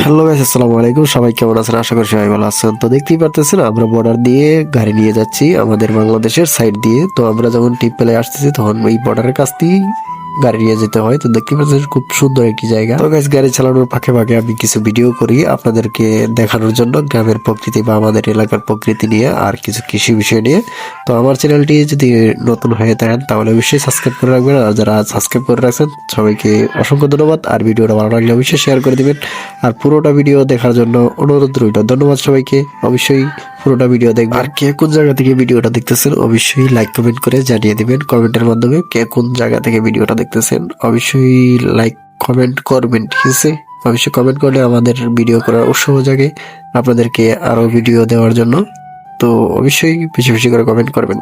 Hello guys আসসালামু আলাইকুম। সবাই কেমন আছেন? আশা করি সবাই ভালো আছেন। তো দেখতেই পারতেছেন, আমরা বর্ডার দিয়ে গাড়ি নিয়ে যাচ্ছি আমাদের বাংলাদেশের সাইড দিয়ে। তো আমরা যখন টিপ পেলে আসতেছি, তখন ওই বর্ডারের কাছ দিয়েই গাড়ি নিয়ে যেতে হয়। তো দেখতে পাচ্ছেন খুব সুন্দর একটি জায়গা। তো গাইস গাড়ি চালানোর ফাঁকে ফাঁকে আমি কিছু ভিডিও করি আপনাদেরকে দেখানোর জন্য গ্রামের প্রকৃতি বা আমাদের এলাকার প্রকৃতি নিয়ে আর কিছু কৃষি বিষয় নিয়ে। তো আমার চ্যানেলটি যদি নতুন হয়ে থাকেন, তাহলে অবশ্যই সাবস্ক্রাইব করে রাখবেন। আর যারা সাবস্ক্রাইব করে রাখছেন, সবাইকে অসংখ্য ধন্যবাদ। আর ভিডিওটা ভালো লাগলে অবশ্যই শেয়ার করে দিবেন। আর পুরোটা ভিডিও দেখার জন্য অনুরোধ রইল। ধন্যবাদ সবাইকে। অবশ্যই পুরোটা ভিডিও দেখবেন। আর কে কোন জায়গা থেকে ভিডিওটা দেখতেছেন, অবশ্যই লাইক কমেন্ট করে জানিয়ে দিবেন। কমেন্টের মাধ্যমে কে কোন জায়গা থেকে ভিডিওটা দেখতেছেন, অবশ্যই লাইক কমেন্ট করবেন ঠিক আছে? অবশ্যই কমেন্ট করলে আমাদের ভিডিও করার উৎসাহ জাগে আপনাদেরকে আরও ভিডিও দেওয়ার জন্য। তো অবশ্যই বেশি বেশি করে কমেন্ট করবেন।